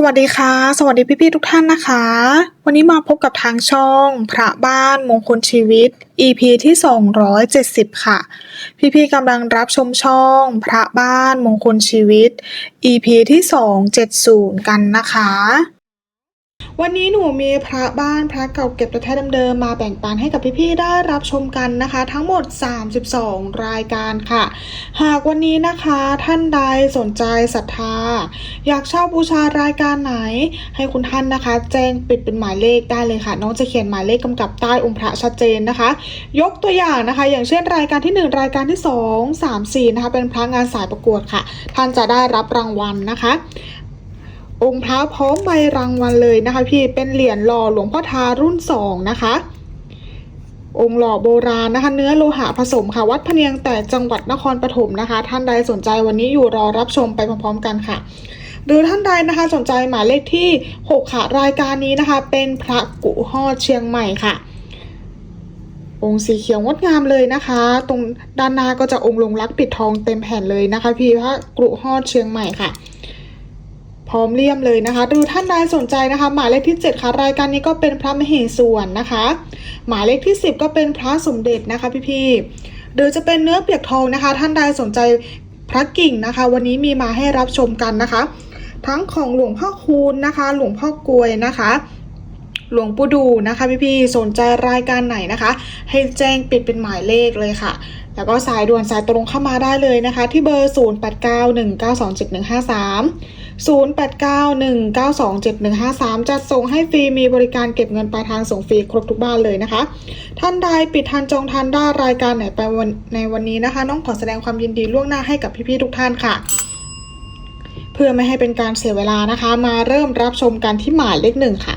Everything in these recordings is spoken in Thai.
สวัสดีค่ะ สวัสดีพี่ๆทุกท่านนะคะ วันนี้มาพบกับทางช่อง พระบ้านมงคลชีวิต EP ที่ 270 ค่ะ พี่ๆกำลังรับชมช่อง พระบ้านมงคลชีวิต EP ที่ 270 กันนะคะ วันนี้หนูมีพระบ้านพระเก่าเก็บตัวแท้เดิมๆมาแบ่งปันให้กับพี่ๆได้รับชมกันนะคะ ทั้งหมด 32 รายการค่ะ หากวันนี้นะคะท่านใดสนใจศรัทธา อยากเช่าบูชารายการไหน ให้คุณท่านนะคะ แจ้งปิดเป็นหมายเลขได้เลยค่ะ น้องจะเขียนหมายเลขกำกับใต้องค์พระชัดเจนนะคะ ยกตัวอย่างนะคะ อย่างเช่นรายการที่ 1 รายการที่ 2 3 4นะคะเป็นพระงานสายประกวดค่ะ ท่านจะได้รับรางวัลนะคะ องค์พระพร้อมใบรางวัลเลยนะคะ พี่เป็นเหรียญหล่อหลวงพ่อทารุ่นสองนะคะ องค์หล่อโบราณนะคะ เนื้อโลหะผสมค่ะ วัดพะเนียงแต่จังหวัดนครปฐมนะคะ ท่านใดสนใจวันนี้อยู่รอรับชมไปพร้อมๆกันค่ะ หรือท่านใดนะคะสนใจหมายเลขที่ 6 ค่ะ รายการนี้นะคะ เป็นพระกุฮอดเชียงใหม่ค่ะองค์สีเขียวงดงามเลยนะคะ ตรงด้านหน้าก็จะองค์ลงรักปิดทองเต็มแผ่นเลยนะคะ พี่พระกรุฮอดเชียงใหม่ค่ะ พร้อมเลี่ยมเลยนะคะ ดูท่านใดสนใจนะคะ หมายเลขที่ 7 ค่ะรายการนี้ก็เป็นพระมเหส่วนนะคะ หมายเลขที่ 10 ก็เป็นพระสมเด็จนะคะพี่ๆหรือจะเป็นเนื้อเปียกทองนะคะ ท่านใดสนใจพระกิ่งนะคะ วันนี้มีมาให้รับชมกันนะคะ ทั้งของหลวงพ่อคูณนะคะ หลวงพ่อกลวยนะคะหลวงปู่ดูนะคะพี่ๆสนใจรายการไหนนะคะ ให้แจ้งปิดเป็นหมายเลขเลยค่ะ แล้วก็สายด่วนสายตรงเข้ามาได้เลยนะคะ ที่เบอร์ 0891927153 0891927153 จัดส่งให้ฟรีมีบริการเก็บเงินปลายทางส่งฟรีครบทุกบ้านเลยนะคะ ท่านใดปิดทันจองทันได้รายการไหนไปวันในวันนี้นะคะ น้องขอแสดงความยินดีล่วงหน้าให้กับพี่ๆทุกท่านค่ะ เพื่อไม่ให้เป็นการเสียเวลานะคะ มาเริ่มรับชมกันที่หมายเลขหนึ่งค่ะ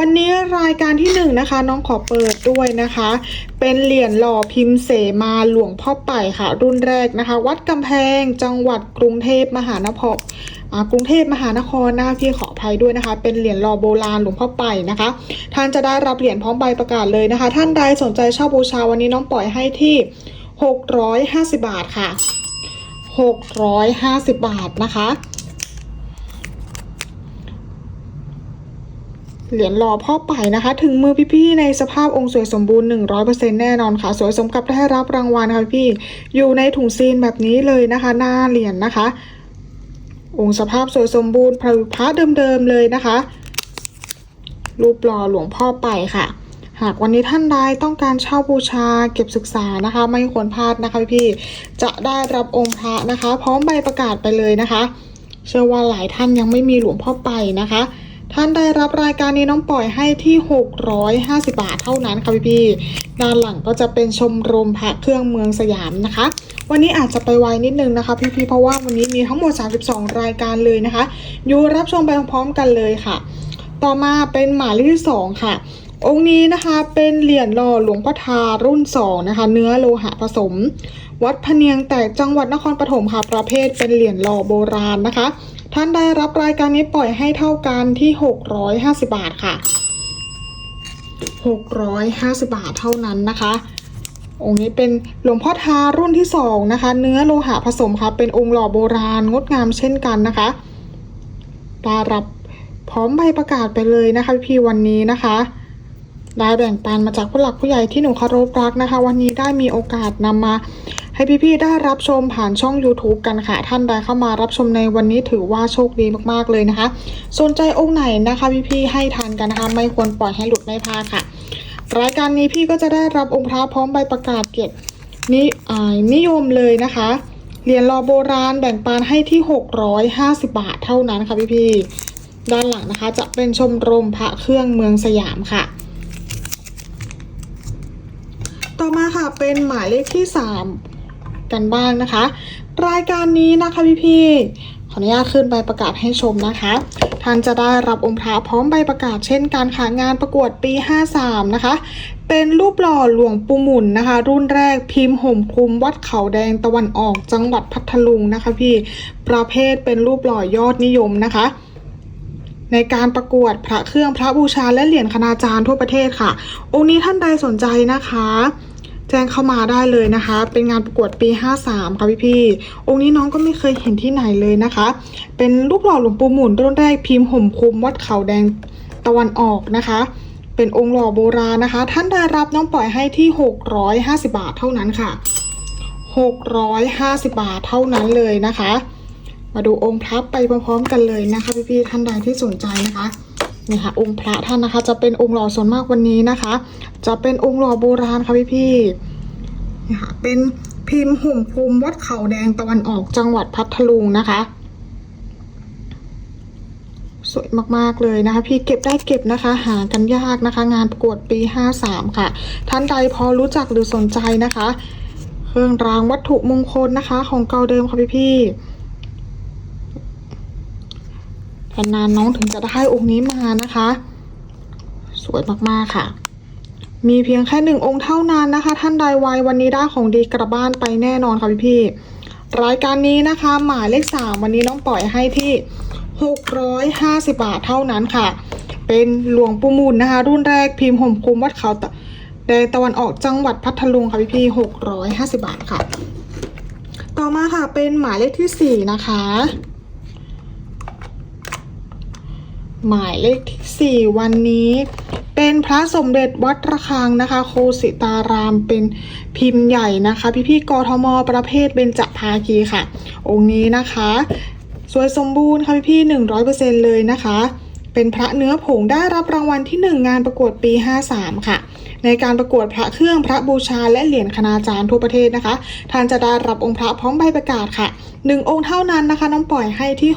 วันนี้รายการที่หนึ่งนะคะน้องขอเปิดด้วยนะคะ เป็นเหรียญหล่อพิมพ์เสมาหลวงพ่อไป่ค่ะ รุ่นแรกนะคะ วัดกำแพงจังหวัดกรุงเทพมหานคร กรุงเทพมหานครนะคะพี่ขออภัยด้วยนะคะ เป็นเหรียญหล่อโบราณหลวงพ่อไป่นะคะ ท่านจะได้รับเหรียญพร้อมใบประกาศเลยนะคะ ท่านใดสนใจเช่าบูชาวันนี้น้องปล่อยให้ที่ 650 บาทค่ะ 650 บาทนะคะเหรียญหล่อพ่อไป่นะคะ ถึงมือพี่ๆในสภาพองค์สวยสมบูรณ์ 100%แน่นอนค่ะ สวยสมกับได้รับรางวัลค่ะพี่ อยู่ในถุงซีนแบบนี้เลยนะคะ หน้าเหรียญนะคะ องค์สภาพสวยสมบูรณ์พระเดิมๆเลยนะคะ รูปหล่อหลวงพ่อไปค่ะ หากวันนี้ท่านใดต้องการเช่าบูชาเก็บศึกษานะคะ ไม่ควรพลาดนะคะพี่ๆจะได้รับองค์พระนะคะ พร้อมใบประกาศไปเลยนะคะ เชื่อว่าหลายท่านยังไม่มีหลวงพ่อไปนะคะ ท่านได้รับรายการนี้น้องปล่อยให้ที่ 650 บาทเท่านั้นค่ะพี่ๆด้านหลังก็จะเป็นชมรมพระเครื่องเมืองสยามนะคะ วันนี้อาจจะไปไวนิดนึงนะคะ พี่ๆเพราะว่าวันนี้มีทั้งหมด 32 รายการเลยนะคะอยู่รับชมไปพร้อมๆกันเลยค่ะ ต่อมาเป็นหมายเลขที่2ค่ะ องค์นี้นะคะเป็นเหรียญหล่อหลวงพ่อทารุ่น 2 นะคะ เนื้อโลหะผสม วัดพเนียงแต่จังหวัดนครปฐมค่ะ ประเภทเป็นเหรียญหล่อโบราณนะคะ ท่านได้รับรายการนี้ปล่อยให้เท่ากันที่ 650 บาทค่ะ 650 บาทเท่านั้นนะคะ องค์นี้เป็นหลวงพ่อทารุ่นที่2นะคะ เนื้อโลหะผสมค่ะเป็นองค์หล่อโบราณงดงามเช่นกันนะคะได้รับพร้อมใบประกาศไปเลยนะคะพี่วันนี้นะคะได้แบ่งปันมาจากผู้หลักผู้ใหญ่ที่หนูเคารพรักนะคะ วันนี้ได้มีโอกาสนำมาให้พี่ๆได้รับชมผ่านช่อง YouTube กันค่ะ ท่านใดเข้ามารับชมในวันนี้ถือว่าโชคดีมากๆเลยนะคะ สนใจองค์ไหนนะคะพี่ๆให้ทันกันนะคะ ไม่ควรปล่อยให้หลุดไม่พลาดค่ะ รายการนี้พี่ก็จะได้รับองค์พระพร้อมใบประกาศเกียรตินินิยมเลยนะคะ เหรียญรอโบราณแบ่งปันให้ที่ 650 บาทเท่านั้นค่ะพี่ๆด้านหลังนะคะจะเป็นชมรมพระเครื่องเมืองสยามค่ะ ต่อมาค่ะเป็นหมายเลขที่ 3 กันบ้างนะคะ รายการนี้นะคะพี่ๆข ออนุญาตขึ้นใบประกาศให้ชมนะคะ ท่านจะได้รับองค์พระพร้อมใบประกาศเช่นการขางานประกวดปี 53 นะคะ เป็นรูปหล่อหลวงปู่หมุนนะคะ รุ่นแรกพิมพ์ห่มคลุมวัดเขาแดงตะวันออกจังหวัดพัทลุงนะคะพี่ประเภทเป็นรูปหล่อยอดนิยมนะคะในการประกวดพระเครื่องพระบูชาและเหรียญคณาจารย์ทั่วประเทศค่ะ องค์นี้ท่านใดสนใจนะคะ แจ้งเข้ามาได้เลยนะคะ เป็นงานประกวดปี 53 ค่ะพี่ๆองค์นี้น้องก็ไม่เคยเห็นที่ไหนเลยนะคะ เป็นรูปหล่อหลวงปู่หมุนรุ่นแรกพิมพ์ห่มคุมวัดเขาแดงตะวันออกนะคะ เป็นองค์หล่อโบราณนะคะ ท่านได้รับน้องปล่อยให้ที่ 650 บาทเท่านั้นค่ะ 650 บาทเท่านั้นเลยนะคะ มาดูองค์พระไปพร้อมๆกันเลยนะคะพี่ๆท่านใดที่สนใจนะคะ นี่ค่ะองค์พระท่านนะคะ จะเป็นองค์หล่อส่วนมากวันนี้นะคะ จะเป็นองค์หล่อโบราณค่ะพี่ๆนี่ค่ะเป็นพิมพ์หุ่มคลุมวัดเขาแดงตะวันออกจังหวัดพัทลุงนะคะ สวยมากๆเลยนะคะ พี่เก็บได้เก็บนะคะ หากันยากนะคะ งานประกวดปี 53 ค่ะ ท่านใดพอรู้จักหรือสนใจนะคะ เครื่องรางวัตถุมงคลนะคะ ของเก่าเดิมค่ะพี่ๆ นานน้องถึงจะได้องค์นี้มานะคะ สวยมากๆค่ะ มีเพียงแค่หนึ่งองค์เท่านั้นนะคะ ท่านใดไววันนี้ได้ของดีกลับบ้านไปแน่นอนค่ะพี่ๆรายการนี้นะคะ หมายเลขสามวันนี้น้องปล่อยให้ที่ 650 บาทเท่านั้นค่ะ เป็นหลวงปู่มุนนะคะ รุ่นแรกพิมพ์ห่มคุมวัดเขาตะแดงตะวันออกจังหวัดพัทลุงค่ะพี่พี่650บาทค่ะ ต่อมาค่ะเป็นหมายเลขที่4นะคะ หมายเลขที่ 4 วันนี้ เป็นพระสมเด็จวัดระฆังนะคะ โคสิตารามเป็นพิมพ์ใหญ่นะคะ พี่พี่กทม ประเภทเบญจภาคีค่ะ องค์นี้นะคะ สวยสมบูรณ์ค่ะพี่พี่หนึ่งร้อยเปอร์เซ็นเลยนะคะ เป็นพระเนื้อผงได้รับรางวัลที่หนึ่งงานประกวดปี 53 ค่ะในการประกวดพระเครื่องพระบูชาและเหรียญคณาจารย์ทั่วประเทศนะคะ ท่านจะได้รับองค์พระพร้อมใบประกาศค่ะหนึ่งองค์เท่านั้นนะคะ น้องปล่อยให้ที่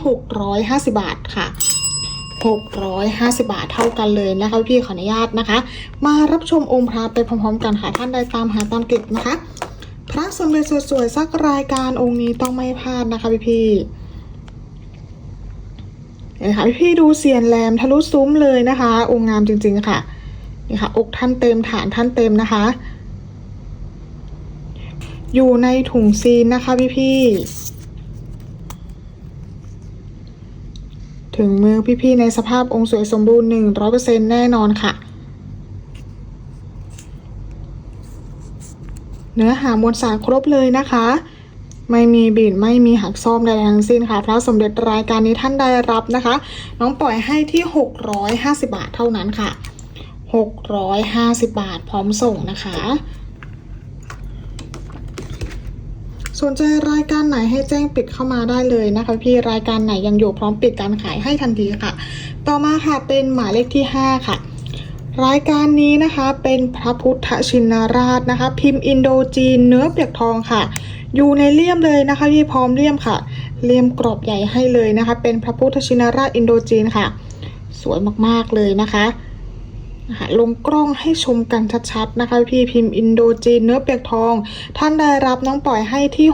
650 บาทค่ะ 650 บาทเท่ากันเลยนะคะพี่ขออนุญาตนะคะ มารับชมองค์พระไปพร้อมๆกันค่ะท่านใดตามหาตามเก็บนะคะ พระสมเด็จสวยๆสักรายการองค์นี้ต้องไม่พลาดนะคะพี่ๆนี่ค่ะพี่ดูเสียนแหลมทะลุซุ้มเลยนะคะ องค์งามจริง ๆ ค่ะนี่ค่ะอกท่านเต็มฐานท่านเต็มนะคะ อยู่ในถุงซีนนะคะพี่ๆ ถึงมือพี่ๆในสภาพองค์สวยสมบูรณ์หนึ่งร้อยเปอร์เซ็นแน่นอนค่ะ เนื้อหามวลสารครบเลยนะคะ ไม่มีบีดไม่มีหักซ่อมใดๆทั้งสิ้นค่ะ พระสมเด็จรายการนี้ท่านได้รับนะคะ น้องปล่อยให้ที่ 650 บาทเท่านั้นค่ะ 650 บาทพร้อมส่งนะคะ สนใจรายการไหนให้แจ้งปิดเข้ามาได้เลยนะคะพี่รายการไหนยังอยู่พร้อมปิดการขายให้ทันทีค่ะ ต่อมาค่ะเป็นหมายเลขที่ 5 ค่ะ รายการนี้นะคะเป็นพระพุทธชินราชนะคะ พิมพ์อินโดจีนเนื้อเปียกทองค่ะ อยู่ในเลี่ยมเลยนะคะพี่พร้อมเลี่ยมค่ะ เลี่ยมกรอบใหญ่ให้เลยนะคะ เป็นพระพุทธชินราชอินโดจีนค่ะ สวยมากๆเลยนะคะนะคะ ลงกล้องให้ชมกันชัดๆนะคะพี่พิมพ์อินโดจีนเนื้อเปียกทอง ท่านได้รับน้องปล่อยให้ที่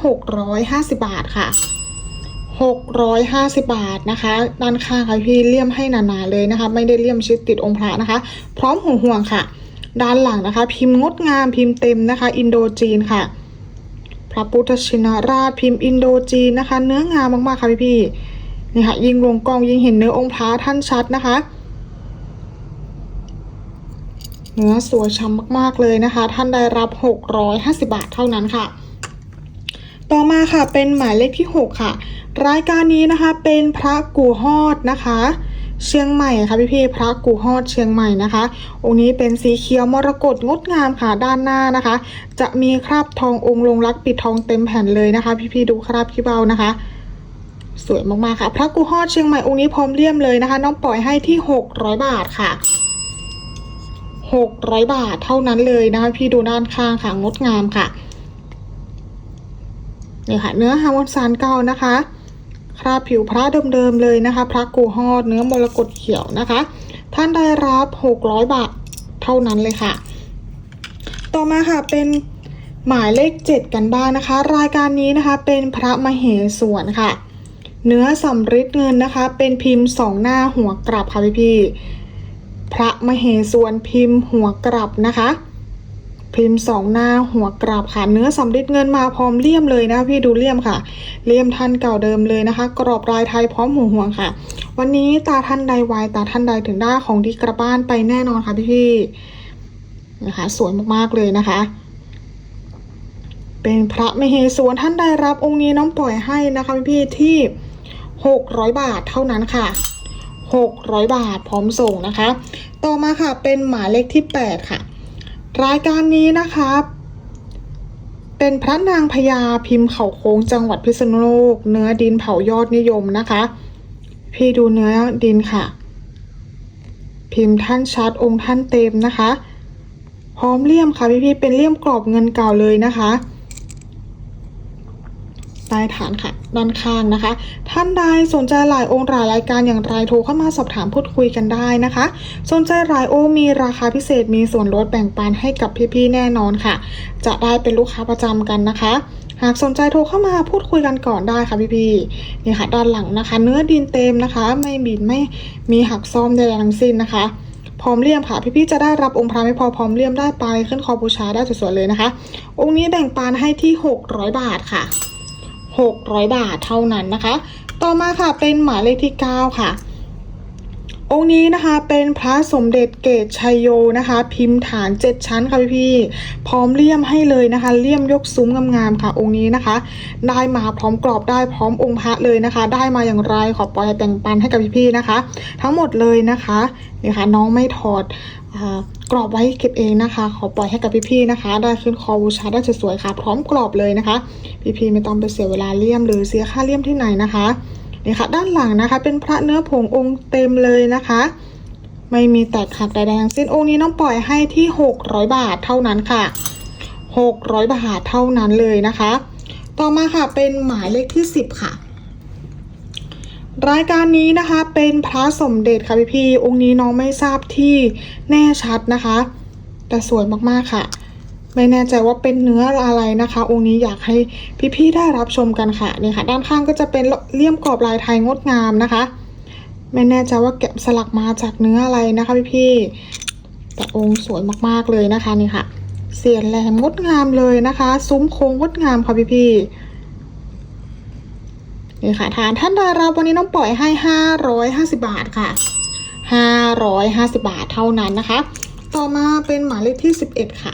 650 บาทค่ะ 650 บาทนะคะ ด้านข้างค่ะพี่เลี่ยมให้หนาๆเลยนะคะ ไม่ได้เลี่ยมชิดติดองค์พระนะคะ พร้อมห่วงห่วงค่ะ ด้านหลังนะคะ พิมพ์งดงามพิมพ์เต็มนะคะ อินโดจีนค่ะ พระพุทธชินราชพิมพ์อินโดจีนนะคะ เนื้องามมากๆค่ะพี่พี่ๆนี่ค่ะยิ่งลงกล้องยิ่งเห็นเนื้อองค์พระท่านชัดนะคะ เนื้อสวยช้ำมากๆเลยนะคะ ท่านได้รับ 650 บาทเท่านั้นค่ะ ต่อมาค่ะเป็นหมายเลขที่ 6 ค่ะ รายการนี้นะคะเป็นพระกูฮอดนะคะ เชียงใหม่ค่ะพี่พี่ๆพระกูฮอดเชียงใหม่นะคะ องค์นี้เป็นสีเขียวมรกตงดงามค่ะด้านหน้านะคะ จะมีคราบทององค์ลงรักปิดทองเต็มแผ่นเลยนะคะ พี่พี่ๆดูคราบขี้เบานะคะสวยมากๆค่ะ พระกูฮอดเชียงใหม่องค์นี้พร้อมเลี่ยมเลยนะคะ น้องปล่อยให้ที่ 600 บาทค่ะ 600 บาทเท่านั้นเลยนะคะพี่ดูด้านข้างค่ะงดงามค่ะนี่ค่ะ เนื้อฮาวอนซานเก่านะคะคราบผิวพระเดิมๆเลยนะคะ พระกูฮอดเนื้อมรกตเขียวนะคะ ท่านได้รับ 600 บาทเท่านั้นเลยค่ะ ต่อมาค่ะเป็นหมายเลข 7 กันบ้างนะคะ รายการนี้นะคะเป็นพระมเหสวนค่ะ เนื้อสำริดเงินนะคะ เป็นพิมพ์สองหน้าหัวกลับค่ะพี่พี่ พระมเหสวนพิมพ์หัวกลับนะคะ พิมพ์สองหน้าหัวกราบค่ะเนื้อสำริดเงินมาพร้อมเลี่ยมเลยนะพี่ดูเลี่ยมค่ะ เลี่ยมท่านเก่าเดิมเลยนะคะ กรอบลายไทยพร้อมหูห่วงค่ะ วันนี้ตาท่านใดไวตาท่านใดถึงได้ของดีกระบ้านไปแน่นอนค่ะพี่พี่นะคะสวยมากๆเลยนะคะ เป็นพระมเหสวนท่านได้รับองค์นี้น้องปล่อยให้นะคะพี่ที่600บาทเท่านั้นค่ะ 600 บาทพร้อมส่งนะคะ ต่อมาค่ะเป็นหมายเลขที่ 8 ค่ะ รายการนี้นะคะเป็นพระนางพญาพิมพ์เขาโค้งจังหวัดพิษณุโลก เนื้อดินเผายอดนิยมนะคะ พี่ดูเนื้อดินค่ะ พิมพ์ท่านชัดองค์ท่านเต็มนะคะ พร้อมเลี่ยมค่ะพี่ๆเป็นเลี่ยมกรอบเงินเก่าเลยนะคะ ใต้ฐานค่ะด้านข้างนะคะ ท่านใดสนใจหลายองค์หลายรายการอย่างไรโทรเข้ามาสอบถามพูดคุยกันได้นะคะ สนใจหลายองค์มีราคาพิเศษมีส่วนลดแบ่งปันให้กับพี่ๆแน่นอนค่ะ จะได้เป็นลูกค้าประจำกันนะคะหากสนใจโทรเข้ามาพูดคุยกันก่อนได้ค่ะพี่ๆนี่ค่ะด้านหลังนะคะ เนื้อดินเต็มนะคะ ไม่บิดไม่มีหักซ่อมใดๆทั้งสิ้นนะคะ พร้อมเลี่ยมค่ะพี่ๆจะได้รับองค์พระไม่พอพร้อมเลี่ยมได้ไปขึ้นคอบูชาได้สวยๆเลยนะคะ องค์นี้แบ่งปันให้ที่ 600 บาทค่ะ 600 บาทเท่านั้นนะคะ ต่อมาค่ะเป็นหมายเลขที่ 9 ค่ะ องค์นี้นะคะเป็นพระสมเด็จเกตชัยโยนะคะ พิมพ์ฐาน 7 ชั้นค่ะพี่ๆพร้อมเลี่ยมให้เลยนะคะ เลี่ยมยกซุ้มงามๆค่ะ องค์นี้นะคะ ได้มาพร้อมกรอบได้พร้อมองค์พระเลยนะคะ ได้มาอย่างไรขอปล่อยแบ่งปันให้กับพี่ๆนะคะ ทั้งหมดเลยนะคะนี่ค่ะน้องไม่ถอดอกรอบไว้เก็บเองนะคะ ขอปล่อยให้กับพี่ๆนะคะ ได้ขึ้นคอบูชาได้สวยๆค่ะ พร้อมกรอบเลยนะคะ พี่ๆไม่ต้องไปเสียเวลาเลี่ยมหรือเสียค่าเลี่ยมที่ไหนนะคะ นี่ค่ะด้านหลังนะคะ เป็นพระเนื้อผงองค์เต็มเลยนะคะ ไม่มีแตกหักใดๆทั้งสิ้นองค์นี้น้องปล่อยให้ที่ 600 บาทเท่านั้นค่ะ 600 บาทเท่านั้นเลยนะคะ ต่อมาค่ะเป็นหมายเลขที่ 10 ค่ะ รายการนี้นะคะเป็นพระสมเด็จค่ะพี่พี่ๆองค์นี้น้องไม่ทราบที่แน่ชัดนะคะ แต่สวยมากๆค่ะ ไม่แน่ใจว่าเป็นเนื้ออะไรนะคะ องค์นี้อยากให้พี่ๆได้รับชมกันค่ะนี่ค่ะ ด้านข้างก็จะเป็นเลี่ยมกรอบลายไทยงดงามนะคะ ไม่แน่ใจว่าแกะสลักมาจากเนื้ออะไรนะคะพี่ๆแต่องค์สวยมากๆเลยนะคะนี่ค่ะ เสียนแหลมงดงามเลยนะคะ ซุ้มโค้งงดงามค่ะพี่ๆนี่ค่ะทานท่านดาราวันนี้น้องปล่อยให้ 550 บาทค่ะ 550 บาทเท่านั้นนะคะ ต่อมาเป็นหมายเลขที่ 11 ค่ะ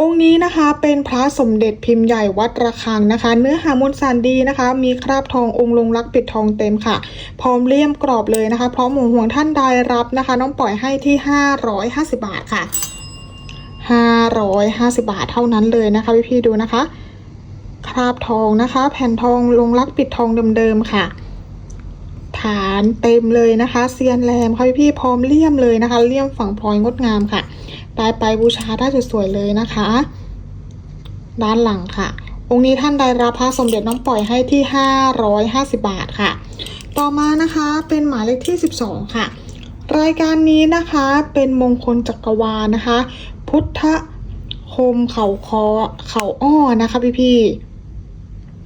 องค์นี้นะคะเป็นพระสมเด็จพิมพ์ใหญ่วัดระฆังนะคะ เนื้อหามวลสารดีนะคะ มีคราบทององค์ลงรักปิดทองเต็มค่ะ พร้อมเลี่ยมกรอบเลยนะคะ พร้อมหมูห่วงท่านใดรับนะคะ น้องปล่อยให้ที่ 550 บาทค่ะ 550 บาทเท่านั้นเลยนะคะพี่ๆดูนะคะ คราบทองนะคะ แผ่นทองลงรักปิดทองเดิมๆค่ะ ฐานเต็มเลยนะคะเซียนแรมค่ะพี่ๆพร้อมเลี่ยมเลยนะคะ เลี่ยมฝั่งพลอยงดงามค่ะ ได้ไปบูชาได้สวยๆเลยนะคะ ด้านหลังค่ะ องค์นี้ท่านได้รับพระสมเด็จน้องปล่อยให้ที่ 550 บาทค่ะ ต่อมานะคะเป็นหมายเลขที่ 12 ค่ะ รายการนี้นะคะเป็นมงคลจักรวาลนะคะ พุทธคมเขาคอเขาอ้อนะคะพี่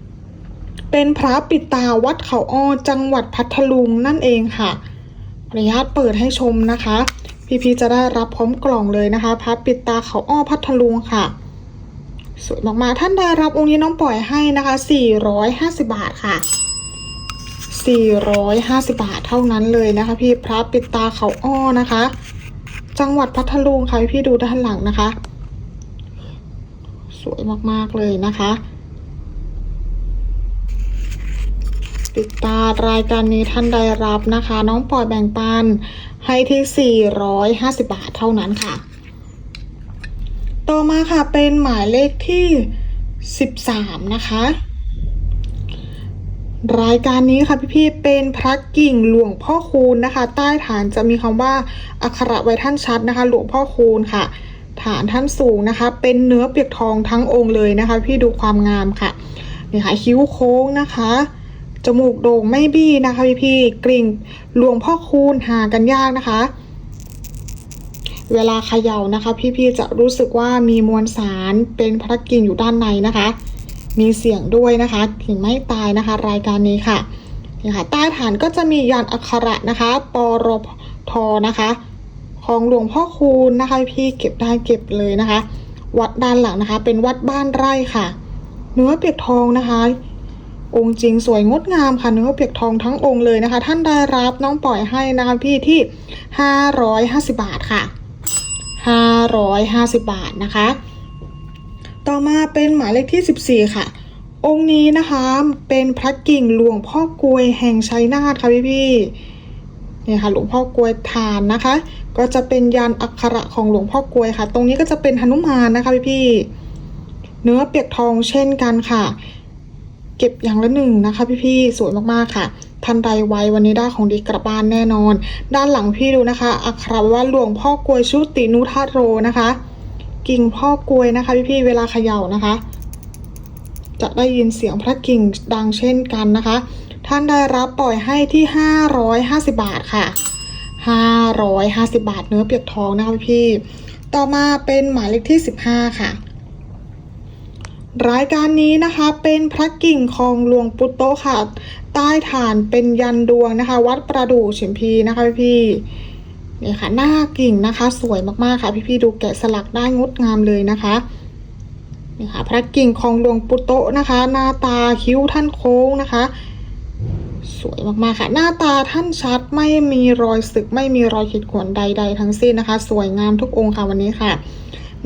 ๆเป็นพระปิดตาวัดเขาอ้อจังหวัดพัทลุงนั่นเองค่ะอนุญาตเปิดให้ชมนะคะ พี่ๆจะได้รับพร้อมกล่องเลยนะคะพระปิดตาเขาอ้อพัทลุงค่ะสวยมากๆท่านได้รับองค์นี้น้องปล่อยให้นะคะ 450 บาทค่ะ 450 บาทเท่านั้นเลยนะคะ พี่พระปิดตาเขาอ้อนะคะ จังหวัดพัทลุงค่ะพี่ดูด้านหลังนะคะ สวยมากๆเลยนะคะ ติดตามรายการนี้ท่านใดรับนะคะ น้องปล่อยแบ่งปันให้ที่ 450 บาทเท่านั้นค่ะ ต่อมาค่ะเป็นหมายเลขที่ 13 นะคะ รายการนี้ค่ะพี่ๆเป็นพระกิ่งหลวงพ่อคูณนะคะ ใต้ฐานจะมีคำว่าอักขระไว้ท่านชัดนะคะ หลวงพ่อคูณค่ะ ฐานท่านสูงนะคะ เป็นเนื้อเปียกทองทั้งองค์เลยนะคะ พี่ดูความงามค่ะนี่ค่ะคิ้วโค้งนะคะ จมูกโด่งไม่บี้นะคะพี่พี่ๆกริ่งหลวงพ่อคูณหากันยากนะคะ เวลาเขย่านะคะ พี่ๆจะรู้สึกว่ามีมวลสารเป็นพระกิ่งอยู่ด้านในนะคะ มีเสียงด้วยนะคะกิ่งไม่ตายนะคะ รายการนี้ค่ะนี่ค่ะใต้ฐานก็จะมียันอักขระนะคะปรทนะคะ ของหลวงพ่อคูณนะคะ พี่เก็บได้เก็บเลยนะคะ วัดด้านหลังนะคะ เป็นวัดบ้านไร่ค่ะ เนื้อเปียกทองนะคะ องค์จริงสวยงดงามค่ะเนื้อเปียกทองทั้งองค์เลยนะคะ ท่านได้รับน้องปล่อยให้นะคะพี่ที่ 550 บาทค่ะ 550 บาทนะคะ ต่อมาเป็นหมายเลขที่ 14 ค่ะ องค์นี้นะคะเป็นพระกิ่งหลวงพ่อกลวยแห่งชัยนาทค่ะพี่พี่นี่ค่ะหลวงพ่อกลวยฐานนะคะ ก็จะเป็นยันอักขระของหลวงพ่อกลวยค่ะ ตรงนี้ก็จะเป็นหนุมานนะคะพี่พี่เนื้อเปียกทองเช่นกันค่ะ เก็บอย่างละหนึ่งนะคะ พี่ๆสวยมากๆค่ะทันใดไววันนี้ได้ของดีกลับบ้านแน่นอน ด้านหลังพี่ดูนะคะ อักขระไว้ว่าหลวงพ่อกลวยชุตินุทาโรนะคะ กิ่งพ่อกลวยนะคะ พี่ๆเวลาเขย่านะคะ จะได้ยินเสียงพระกิ่งดังเช่นกันนะคะ ท่านได้รับปล่อยให้ที่ 550 บาทค่ะ 550 บาทเนื้อเปียกทองนะคะพี่ๆต่อมาเป็นหมายเลขที่ 15 ค่ะ รายการนี้นะคะเป็นพระกิ่งของหลวงปุตโตค่ะ ใต้ฐานเป็นยันดวงนะคะ วัดประดู่เฉียมพีนะคะพี่นี่ค่ะหน้ากิ่งนะคะสวยมากๆค่ะพี่ๆดูแกะสลักได้งดงามเลยนะคะนี่ค่ะพระกิ่งของหลวงปู่โตนะคะ หน้าตาคิ้วท่านโค้งนะคะ สวยมากๆค่ะ หน้าตาท่านชัดไม่มีรอยสึก ไม่มีรอยขีดข่วนใด ๆ ทั้งสิ้นนะคะ สวยงามทุกองค์ค่ะวันนี้ค่ะ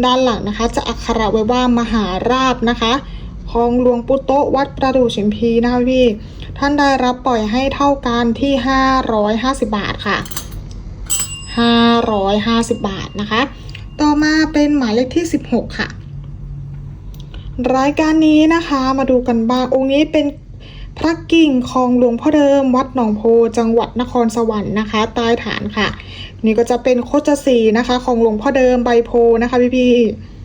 ด้านหลังนะคะ จะอักขระไว้ว่ามหาราชนะคะของหลวงปู่โตะวัดประดู่ฉิมพีนะคะพี่ ท่านได้รับปล่อยให้เท่ากันที่ 550 บาทค่ะ 550 บาทนะคะ ต่อมาเป็นหมายเลขที่ 16 ค่ะ รายการนี้นะคะมาดูกันบ้างองค์นี้เป็น พระกิ่งของหลวงพ่อเดิม วัดหนองโพจังหวัดนครสวรรค์นะคะใต้ฐานค่ะ นี่ก็จะเป็นโคจสีนะคะ ของหลวงพ่อเดิมใบโพนะคะพี่พี่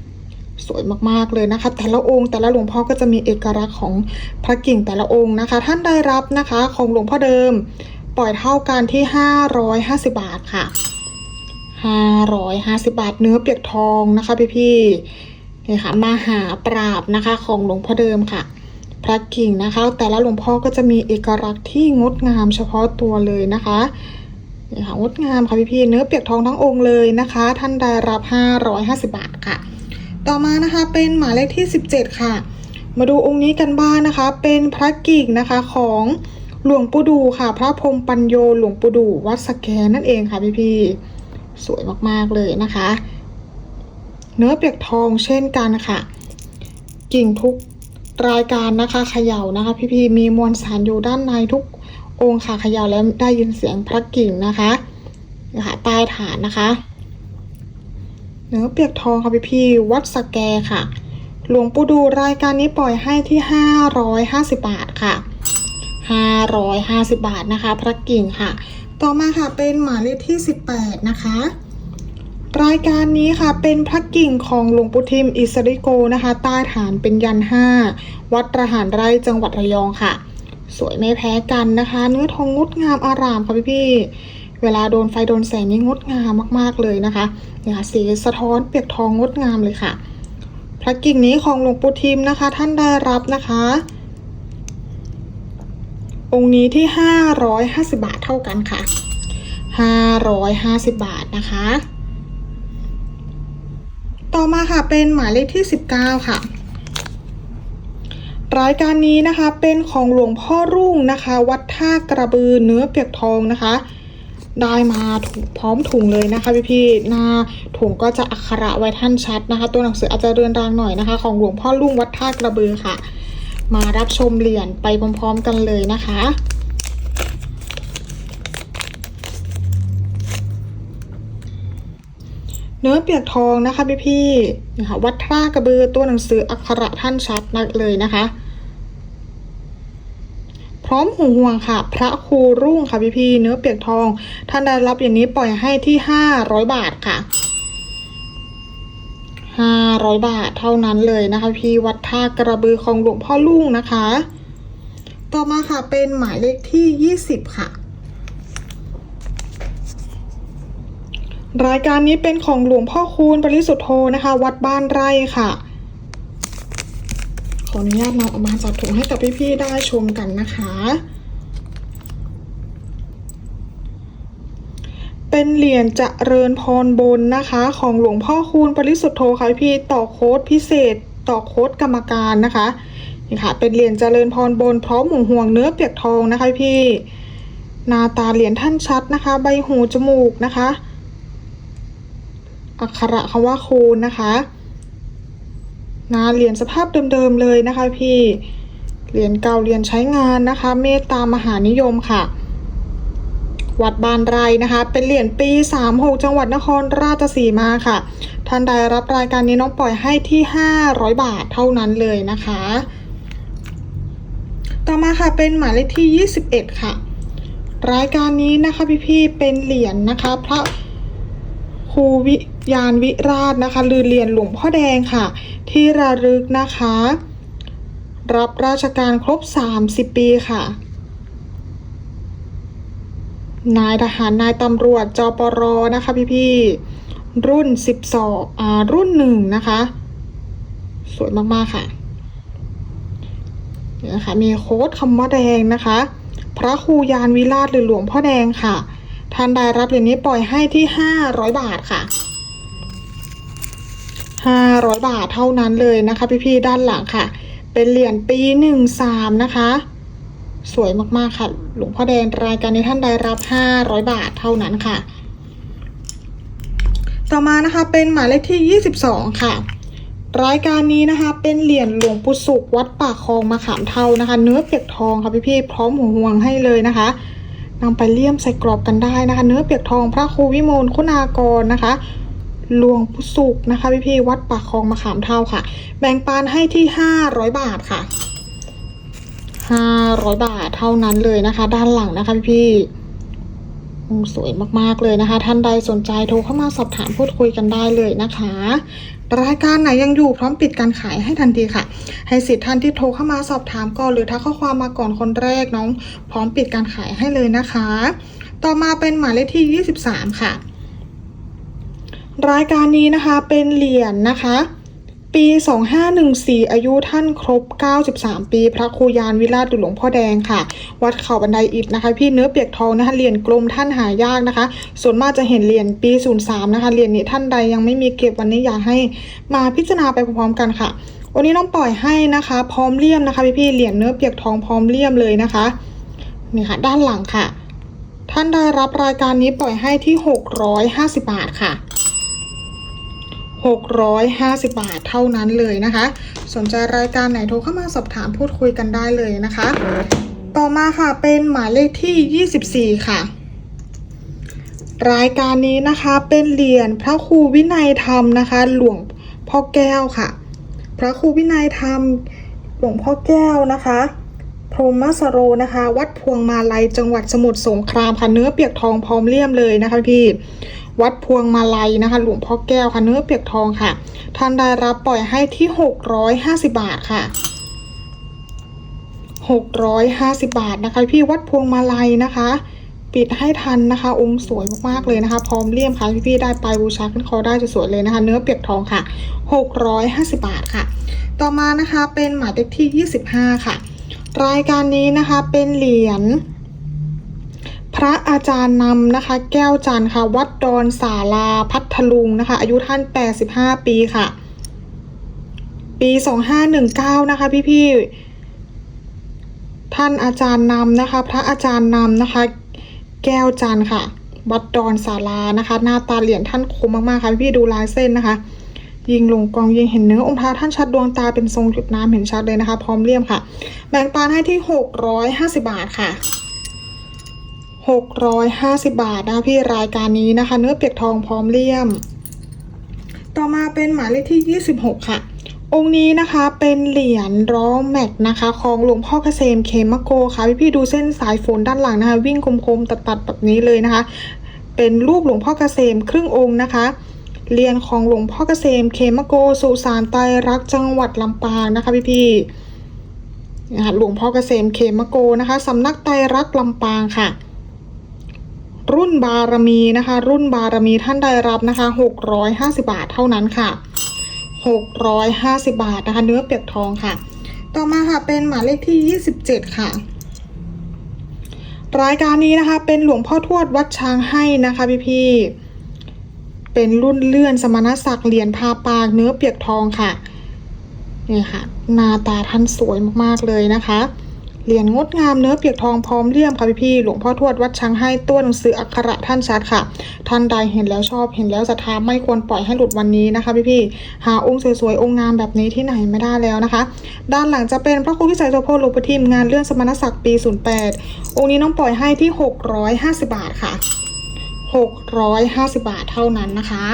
ๆสวยมากๆเลยนะคะ แต่ละองค์แต่ละหลวงพ่อก็จะมีเอกลักษณ์ของพระกิ่งแต่ละองค์นะคะ ท่านได้รับนะคะของหลวงพ่อเดิม ปล่อยเท่ากันที่ 550 บาทค่ะ 550 บาทเนื้อเปียกทองนะคะพี่พี่ๆนี่ค่ะมาหาปราบนะคะของหลวงพ่อเดิมค่ะ พระกิ่งนะคะ แต่ละหลวงพ่อก็จะมีเอกลักษณ์ที่งดงามเฉพาะตัวเลยนะคะนี่ค่ะงดงามค่ะพี่ๆเนื้อเปียกทองทั้งองค์เลยนะคะ ท่านได้รับ 550 บาทค่ะ ต่อมานะคะเป็นหมายเลขที่ 17 ค่ะ มาดูองค์นี้กันบ้างนะคะ เป็นพระกิ่งนะคะของหลวงปู่ดูค่ะ พระพรมปัญโยหลวงปู่ดูวัดสแกนั่นเองค่ะพี่ๆสวยมากๆเลยนะคะ เนื้อเปียกทองเช่นกันค่ะ กิ่งทุก รายการนะคะเขย่านะคะพี่ๆมีมวลสารอยู่ด้านในทุกองค์ค่ะเขย่าแล้วได้ยินเสียงพระกิ่งนะคะนี่ค่ะใต้ฐานนะคะเนื้อเปียกทองค่ะพี่ๆวัดสแกค่ะ หลวงปู่ดูรายการนี้ปล่อยให้ที่550บาทค่ะ550บาทนะคะ พระกิ่งค่ะ ต่อมาค่ะเป็นหมายเลขที่18นะคะ รายการนี้ค่ะเป็นพระกิ่งของหลวงปู่ทิมอิสริโกนะคะใต้ฐานเป็นยันห้าวัดระหารไร่จังหวัดระยองค่ะ สวยไม่แพ้กันนะคะ เนื้อทองงดงามอารามค่ะพี่พี่เวลาโดนไฟโดนแสงนี่งดงามมากๆเลยนะคะเนี่ยค่ะสีสะท้อนเปียกทองงดงามเลยค่ะ พระกิ่งนี้ของหลวงปู่ทิมนะคะ ท่านได้รับนะคะ องค์นี้ที่ 550 บาทเท่ากันค่ะ 550 บาทนะคะ ต่อมาค่ะเป็นหมายเลขที่ 19 ค่ะ รายการนี้นะคะเป็นของหลวงพ่อรุ่งนะคะ วัดท่ากระบือเนื้อเปียกทองนะคะ ได้มาถุงพร้อมถุงเลยนะคะพี่พี่ๆหน้าถุงก็จะอักขระไว้ท่านชัดนะคะ ตัวหนังสืออาจจะเรือนรางหน่อยนะคะ ของหลวงพ่อรุ่งวัดท่ากระบือค่ะ มารับชมเหรียญไปพร้อมๆกันเลยนะคะ เนื้อเปียกทองนะคะพี่พี่นี่ค่ะวัดท่ากระบือตัวหนังสืออักขระท่านชัดนักเลยนะคะ พร้อมหูห่วงค่ะ พระครูรุ่งค่ะพี่พี่เนื้อเปียกทองท่านได้รับอย่างนี้ปล่อยให้ที่ห้าร้อยบาทค่ะห้าร้อยบาทเท่านั้นเลยนะคะ พี่วัดท่ากระบือของหลวงพ่อรุ่งนะคะ ต่อมาค่ะเป็นหมายเลขที่ยี่สิบค่ะ รายการนี้เป็นของหลวงพ่อคูณปริสุทธโธนะคะ วัดบ้านไร่ค่ะ ขออนุญาตนำออกมาจัดถุงให้กับพี่ๆได้ชมกันนะคะ เป็นเหรียญเจริญพรบนนะคะ ของหลวงพ่อคูณปริสุทธโธค่ะพี่ต่อโค้ดพิเศษต่อโค้ดกรรมการนะคะนี่ค่ะ เป็นเหรียญเจริญพรบนพร้อมหมูห่วงเนื้อเปียกทองนะคะพี่หน้าตาเหรียญท่านชัดนะคะ ใบหูจมูกนะคะ อักขระคำว่าคูณนะคะนะเหรียญสภาพเดิมๆเลยนะคะ พี่เหรียญเก่าเหรียญใช้งานนะคะ เมตตามหานิยมค่ะ วัดบานไรนะคะ เป็นเหรียญปี 36 จังหวัดนครราชสีมาค่ะ ท่านใดรับรายการนี้น้องปล่อยให้ที่ 500 บาทเท่านั้นเลยนะคะ ต่อมาค่ะเป็นหมายเลขที่ 21 ค่ะ รายการนี้นะคะพี่ๆเป็นเหรียญนะคะ พระครูวิ ยานวิราชนะคะหรือเรียญหลวงพ่อแดงค่ะ ที่ระลึกนะคะ รับราชการครบ 30 ปีค่ะ นายทหารนายตำรวจจปรนะคะพี่ๆรุ่น 12อ่ารุ่นหนึ่งนะคะ สวยมากๆค่ะเนี่ยนะคะมีโค้ดคำว่าแดงนะคะ พระครูยานวิราชหรือหลวงพ่อแดงค่ะท่านใดรับเหรียญนี้ปล่อยให้ที่ 500 บาทค่ะ 500 บาทเท่านั้นเลยนะคะ พี่ๆด้านหลังค่ะ เป็นเหรียญปี 13 นะคะ สวยมากๆค่ะ หลวงพ่อแดงรายการนี้ท่านได้รับ 500 บาทเท่านั้นค่ะ ต่อมานะคะเป็นหมายเลขที่ 22 ค่ะรายการนี้นะคะเป็นเหรียญหลวงปู่สุขวัดปากคลองมะขามเทานะคะ เนื้อเปียกทองค่ะพี่ๆพร้อมหัวห่วงให้เลยนะคะนำไปเลี่ยมใส่กรอบกันได้นะคะ เนื้อเปียกทองพระครูวิมลคุณากรนะคะ หลวงปู่สุขนะคะพี่ๆวัดปากคลองมะขามเทาค่ะ แบ่งปันให้ที่500บาทค่ะ500บาทเท่านั้นเลยนะคะ ด้านหลังนะคะพี่ๆอืมสวยมากๆเลยนะคะ ท่านใดสนใจโทรเข้ามาสอบถามพูดคุยกันได้เลยนะคะ รายการไหนยังอยู่พร้อมปิดการขายให้ทันทีค่ะ ให้สิทธิ์ท่านที่โทรเข้ามาสอบถามก่อนหรือทักข้อความมาก่อนคนแรกน้อง พร้อมปิดการขายให้เลยนะคะ ต่อมาเป็นหมายเลขที่ 23 ค่ะ รายการนี้นะคะเป็นเหรียญนะคะ ปี 2514 อายุท่านครบ 93 ปี พระครูยานวิราชหรือหลวงพ่อแดงค่ะ วัดเขาบันไดอิฐนะคะ พี่เนื้อเปียกทองนะคะเหรียญกลมท่านหายากนะคะ ส่วนมากจะเห็นเหรียญปี 03 นะคะเหรียญนี้ท่านใดยังไม่มีเก็บวันนี้อยากให้มาพิจารณาไปพร้อมๆกันค่ะ วันนี้น้องปล่อยให้นะคะ พร้อมเลี่ยมนะคะพี่ๆเหรียญเนื้อเปียกทองพร้อมเลี่ยมเลยนะคะนี่ค่ะด้านหลังค่ะ ท่านได้รับรายการนี้ปล่อยให้ที่ 650 บาทค่ะ 650 บาทเท่านั้นเลยนะคะ สนใจรายการไหนโทรเข้ามาสอบถามพูดคุยกันได้เลยนะคะ ต่อมาค่ะเป็นหมายเลขที่ 24 ค่ะรายการนี้นะคะเป็นเหรียญพระครูวินัยธรรมนะคะ หลวงพ่อแก้วค่ะ พระครูวินัยธรรมหลวงพ่อแก้วนะคะ พรหมสโรนะคะ วัดพวงมาลัยจังหวัดสมุทรสงครามค่ะเนื้อเปียกทองพร้อมเลี่ยมเลยนะคะพี่ วัดพวงมาลัยนะคะ หลวงพ่อแก้วค่ะเนื้อเปียกทองค่ะ ท่านได้รับปล่อยให้ที่ 650 บาทค่ะ 650 บาทนะคะ พี่วัดพวงมาลัยนะคะ ปิดให้ทันนะคะ องค์สวยมากๆเลยนะคะ พร้อมเลี่ยมค่ะพี่ๆได้ไปบูชาขึ้นคอได้จะสวยเลยนะคะ เนื้อเปียกทองค่ะ 650 บาทค่ะ ต่อมานะคะเป็นหมายเลขที่ 25 ค่ะ รายการนี้นะคะเป็นเหรียญ พระอาจารย์นำนะคะ แก้วจันทร์ค่ะ วัดดอนสาลาพัทลุงนะคะ อายุท่าน 85 ปีค่ะ ปี 2519 นะคะพี่ๆท่านอาจารย์นำนะคะ พระอาจารย์นำนะคะ แก้วจันทร์ค่ะ วัดดอนสาลานะคะ หน้าตาเหรียญท่านคมมากๆค่ะพี่ๆดูลายเส้นนะคะ ยิงลงกองยิงเห็นเนื้อองค์พระท่านชัดดวงตาเป็นทรงจุดน้ำเห็นชัดเลยนะคะ พร้อมเลี่ยมค่ะ แบ่งปันให้ที่ 650 บาทค่ะ 650 บาทนะพี่รายการนี้นะคะ เนื้อเปียกทองพร้อมเลี่ยม ต่อมาเป็นหมายเลขที่ 26 ค่ะ องค์นี้นะคะเป็นเหรียญร้องแม็กนะคะ ของหลวงพ่อเกษมเขมโกค่ะพี่พี่ดูเส้นสายฝนด้านหลังนะคะ วิ่งคมๆตัดๆแบบนี้เลยนะคะ เป็นรูปหลวงพ่อเกษมครึ่งองค์นะคะเหรียญของหลวงพ่อเกษมเขมโกสุสานไตรักษ์จังหวัดลำปางนะคะพี่พี่นะคะหลวงพ่อเกษมเขมโกนะคะสำนักไตรรักษ์ลำปางค่ะ รุ่นบารมีนะคะ รุ่นบารมีท่านได้รับนะคะ 650 บาทเท่านั้นค่ะ 650 บาทนะคะ เนื้อเปียกทองค่ะ ต่อมาค่ะเป็นหมายเลขที่ 27 ค่ะ รายการนี้นะคะ เป็นหลวงพ่อทวดวัดช้างให้นะคะพี่พี่เป็นรุ่นเลื่อนสมณศักดิ์เหรียญพาปากเนื้อเปียกทองค่ะนี่ค่ะหน้าตาท่านสวยมากๆเลยนะคะ เหรียญงดงามเนื้อเปียกทองพร้อมเลี่ยมค่ะพี่ๆหลวงพ่อทวดวัดช้างให้ตัวหนังสืออักขระท่านชัดค่ะ ท่านใดเห็นแล้วชอบเห็นแล้วศรัทธาไม่ควรปล่อยให้หลุดวันนี้นะคะพี่ๆหาองค์สวยๆองค์งามแบบนี้ที่ไหนไม่ได้แล้วนะคะ ด้านหลังจะเป็นพระครูพิสัยโสโพธิ์หลวงพ่อทิมงานเลื่อนสมณศักดิ์ปี 08 องค์นี้น้องปล่อยให้ที่ 650 บาทค่ะ 650 บาทเท่านั้นนะคะ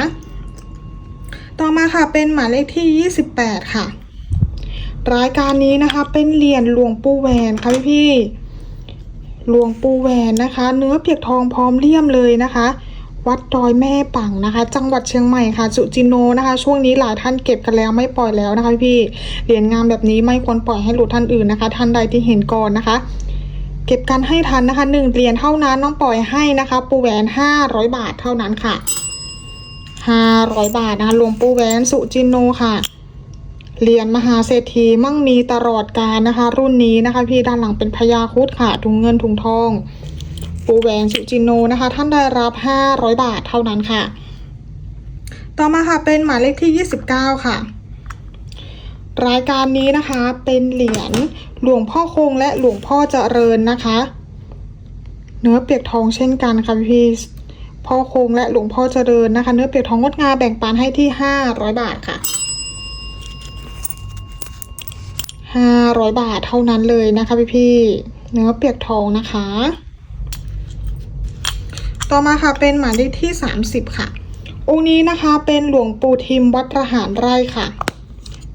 ต่อมาค่ะเป็นหมายเลขที่ 28 ค่ะ รายการนี้นะคะ เป็นเหรียญหลวงปู่แหวนค่ะพี่พี่หลวงปู่แหวนนะคะ เนื้อเปียกทองพร้อมเลี่ยมเลยนะคะ วัดดอยแม่ปังนะคะ จังหวัดเชียงใหม่ค่ะสุจินโนนะคะ ช่วงนี้หลายท่านเก็บกันแล้วไม่ปล่อยแล้วนะคะพี่พี่เหรียญงามแบบนี้ไม่ควรปล่อยให้หลุดท่านอื่นนะคะ ท่านใดที่เห็นก่อนนะคะ เก็บกันให้ทันนะคะหนึ่งเหรียญเท่านั้นน้องปล่อยให้นะคะปูแหวนห้าร้อยบาทเท่านั้นค่ะห้าร้อยบาทนะคะหลวงปูแหวนสุจินโนค่ะ เหรียญมหาเศรษฐีมั่งมีตลอดกาลนะคะ รุ่นนี้นะคะ พี่ด้านหลังเป็นพญาคุดค่ะถุงเงินถุงทองปูแหวนสุจินโนนะคะ ท่านได้รับ 500 บาทเท่านั้นค่ะ ต่อมาค่ะเป็นหมายเลขที่ 29 ค่ะ รายการนี้นะคะเป็นเหรียญหลวงพ่อคงและหลวงพ่อเจริญนะคะ เนื้อเปียกทองเช่นกันค่ะพี่พ่อคงและหลวงพ่อเจริญนะคะ เนื้อเปียกทองงดงามแบ่งปันให้ที่ 500 บาทค่ะ ห้าร้อยบาทเท่านั้นเลยนะคะพี่พี่เนื้อเปียกทองนะคะ ต่อมาค่ะเป็นหมายเลขที่สามสิบค่ะ องค์นี้นะคะเป็นหลวงปู่ทิมวัดระหารไร่ค่ะ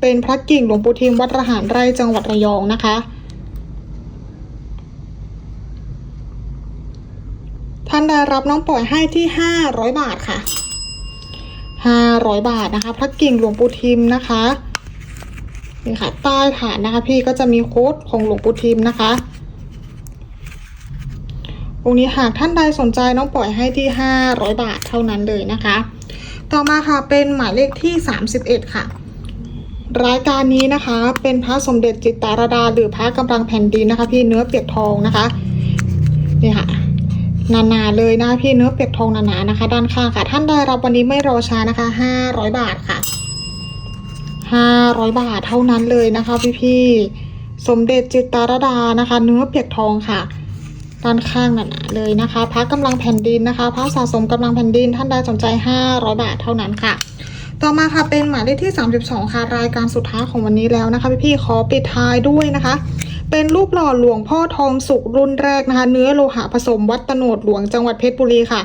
เป็นพระกิ่งหลวงปู่ทิมวัดระหารไร่จังหวัดระยองนะคะท่านได้รับน้องปล่อยให้ที่ห้าร้อยบาทค่ะห้าร้อยบาทนะคะ พระกิ่งหลวงปู่ทิมนะคะ นี่ค่ะ ใต้ฐานนะคะ พี่ก็จะมีโค้ดของหลวงปู่ทิมนะคะองค์นี้หากท่านใดสนใจน้องปล่อยให้ที่ 500 บาทเท่านั้นเลยนะคะ ต่อมาค่ะเป็นหมายเลขที่ 31 ค่ะ รายการนี้นะคะ เป็นพระสมเด็จจิตตารดา หรือพระกำลังแผ่นดินนะคะ พี่เนื้อเปียกทองนะคะนี่ค่ะหนาๆเลยนะพี่เนื้อเปียกทองหนาๆนะคะ ด้านข้างค่ะ ท่านได้รับวันนี้ไม่รอช้านะคะ 500 บาทค่ะ ห้าร้อยบาทเท่านั้นเลยนะคะพี่พี่ๆสมเด็จจิตตารดานะคะ เนื้อเปียกทองค่ะด้านข้างหนาๆเลยนะคะพระกำลังแผ่นดินนะคะพระสะสมกำลังแผ่นดินท่านใดสนใจ 500 บาทเท่านั้นค่ะ ต่อมาค่ะเป็นหมายเลขที่ 32 ค่ะรายการสุดท้ายของวันนี้แล้วนะคะพี่พี่ๆขอปิดท้ายด้วยนะคะ เป็นรูปหล่อหลวงพ่อทองสุกรุ่นแรกนะคะ เนื้อโลหะผสมวัดตโนดหลวงจังหวัดเพชรบุรีค่ะ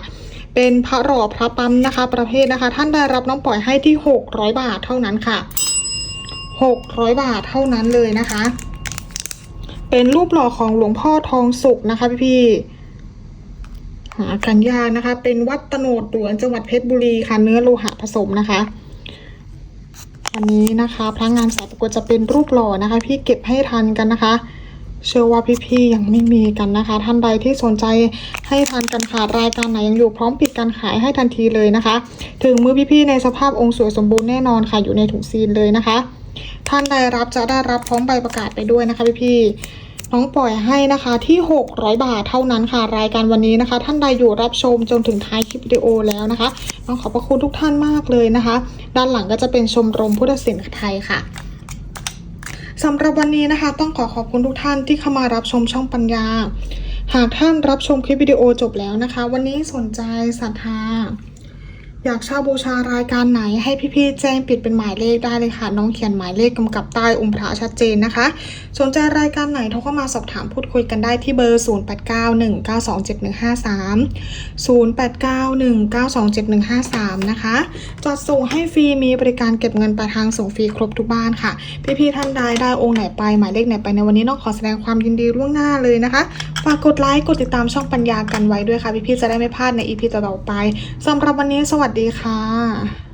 เป็นพระหล่อพระปั๊มนะคะ ประเภทนะคะ ท่านได้รับน้องปล่อยให้ที่ 600 บาทเท่านั้นค่ะ 600 บาทเท่านั้นเลยนะคะ เป็นรูปหล่อของหลวงพ่อทองสุกนะคะพี่พี่หากันยากนะคะ เป็นวัดตโนดหลวงจังหวัดเพชรบุรีค่ะ เนื้อโลหะผสมนะคะวันนี้นะคะพระงานสายประกวดจะเป็นรูปหล่อนะคะ พี่เก็บให้ทันกันนะคะ เชื่อว่าพี่ๆยังไม่มีกันนะคะ ท่านใดที่สนใจให้ทันกันค่ะรายการไหนยังอยู่พร้อมปิดการขายให้ทันทีเลยนะคะ ถึงมือพี่ๆในสภาพองค์สวยสมบูรณ์แน่นอนค่ะอยู่ในถุงซีนเลยนะคะ ท่านใดรับจะได้รับพร้อมใบประกาศไปด้วยนะคะพี่ๆน้องปล่อยให้นะคะที่ 600 บาทเท่านั้นค่ะ รายการวันนี้นะคะ ท่านใดอยู่รับชมจนถึงท้ายคลิปวิดีโอแล้วนะคะต้องขอบพระคุณทุกท่านมากเลยนะคะ ด้านหลังก็จะเป็นชมรมพุทธศิลป์ไทยค่ะสำหรับวันนี้นะคะ ต้องขอขอบคุณทุกท่านที่เข้ามารับชมช่องปัญญา หากท่านรับชมคลิปวิดีโอจบแล้วนะคะ วันนี้สนใจศรัทธา อยากเช่าบูชารายการไหนให้พี่ๆแจ้งปิดเป็นหมายเลขได้เลยค่ะ น้องเขียนหมายเลขกำกับใต้องค์พระชัดเจนนะคะ สนใจรายการไหนโทรเข้ามาสอบถามพูดคุยกันได้ที่เบอร์ 0891927153 0891927153 นะคะจัดส่งให้ฟรีมีบริการเก็บเงินปลายทางส่งฟรีครบทุกบ้านค่ะ พี่ๆท่านใดได้องค์ไหนไปหมายเลขไหนไปในวันนี้น้องขอแสดงความยินดีล่วงหน้าเลยนะคะฝากกดไลค์กดติดตามช่องปัญญากันไว้ด้วยค่ะพี่ๆจะได้ไม่พลาดในอีพีต่อๆไปสำหรับวันนี้สวัสดดีค่ะ